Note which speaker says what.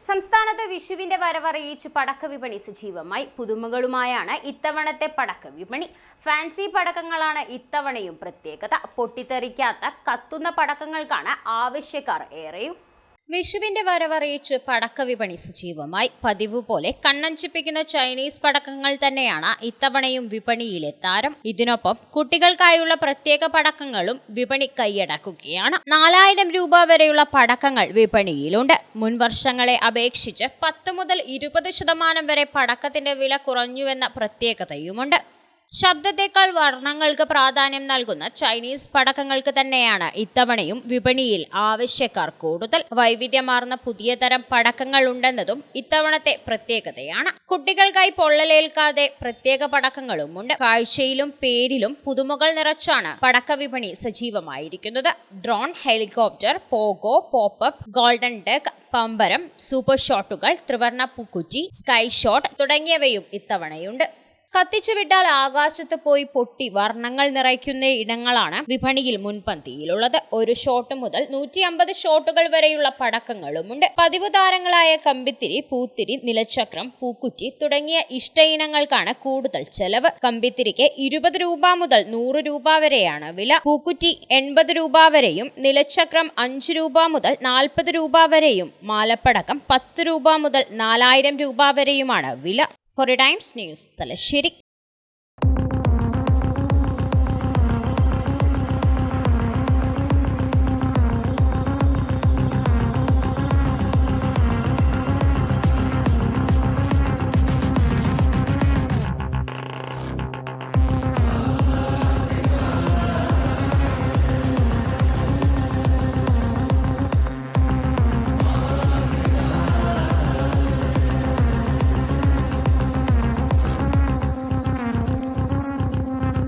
Speaker 1: സംസ്ഥാനത്ത് വിഷുവിന്റെ വരവറിയിച്ച് പടക്ക വിപണി സജീവമായി. പുതുമകളുമായാണ് ഇത്തവണത്തെ പടക്ക വിപണി ഫാൻസി പടക്കങ്ങളാണ് ഇത്തവണയും പ്രത്യേകത. പൊട്ടിത്തെറിക്കാത്ത കത്തുന്ന പടക്കങ്ങൾക്കാണ് ആവശ്യക്കാർ ഏറെയും വിഷുവിന്റെ വരവറിയിച്ച് പടക്ക വിപണി സജീവമായി. പതിവ് പോലെ കണ്ണഞ്ചിപ്പിക്കുന്ന ചൈനീസ് പടക്കങ്ങൾ തന്നെയാണ് ഇത്തവണയും വിപണിയിലെ താരം. ഇതിനൊപ്പം കുട്ടികൾക്കായുള്ള പ്രത്യേക പടക്കങ്ങളും വിപണി കൈയടക്കുകയാണ്. നാലായിരം രൂപ വരെയുള്ള പടക്കങ്ങൾ വിപണിയിലുണ്ട്. മുൻ വർഷങ്ങളെ അപേക്ഷിച്ച് പത്ത് മുതൽ ഇരുപത് ശതമാനം വരെ പടക്കത്തിന്റെ വില കുറഞ്ഞുവെന്ന പ്രത്യേകതയുമുണ്ട്. ശബ്ദത്തേക്കാൾ വർണങ്ങൾക്ക് പ്രാധാന്യം നൽകുന്ന ചൈനീസ് പടക്കങ്ങൾക്ക് തന്നെയാണ് ഇത്തവണയും വിപണിയിൽ ആവശ്യക്കാർ കൂടുതൽ. വൈവിധ്യമാർന്ന പുതിയ തരം പടക്കങ്ങൾ ഉണ്ടെന്നതും ഇത്തവണത്തെ പ്രത്യേകതയാണ്. കുട്ടികൾക്കായി പൊള്ളലേൽക്കാതെ പ്രത്യേക പടക്കങ്ങളുമുണ്ട് കാഴ്ചയിലും പേരിലും പുതുമകൾ നിറച്ചാണ് പടക്ക വിപണി സജീവമായിരിക്കുന്നത്. Drone helicopter pogo popup golden deck പമ്പരം സൂപ്പർ ഷോട്ടുകൾ ത്രിവർണ പൂക്കുറ്റി സ്കൈ ഷോട്ട് തുടങ്ങിയവയും ഇത്തവണയുണ്ട്. കത്തിച്ചു വിട്ടാൽ ആകാശത്ത് പോയി പൊട്ടി വർണങ്ങൾ നിറയ്ക്കുന്ന ഇടങ്ങളാണ് വിപണിയിൽ മുൻപന്തിയിലുള്ളത്. ഒരു ഷോട്ട് മുതൽ നൂറ്റി അമ്പത് ഷോട്ടുകൾ വരെയുള്ള പടക്കങ്ങളുമുണ്ട്. പതിവ് താരങ്ങളായ കമ്പിത്തിരി പൂത്തിരി നിലച്ചക്രം പൂക്കുറ്റി തുടങ്ങിയ ഇഷ്ട ഇനങ്ങൾക്കാണ് കൂടുതൽ ചെലവ്. കമ്പിത്തിരിക്ക് ഇരുപത് രൂപ മുതൽ നൂറ് രൂപ വരെയാണ് വില. പൂക്കുറ്റി എൺപത് രൂപ വരെയും നിലച്ചക്രം അഞ്ച് രൂപ മുതൽ നാൽപ്പത് രൂപ വരെയും മാലപ്പടക്കം പത്ത് രൂപ മുതൽ നാലായിരം രൂപ വരെയുമാണ് വില. Four times news Thalassery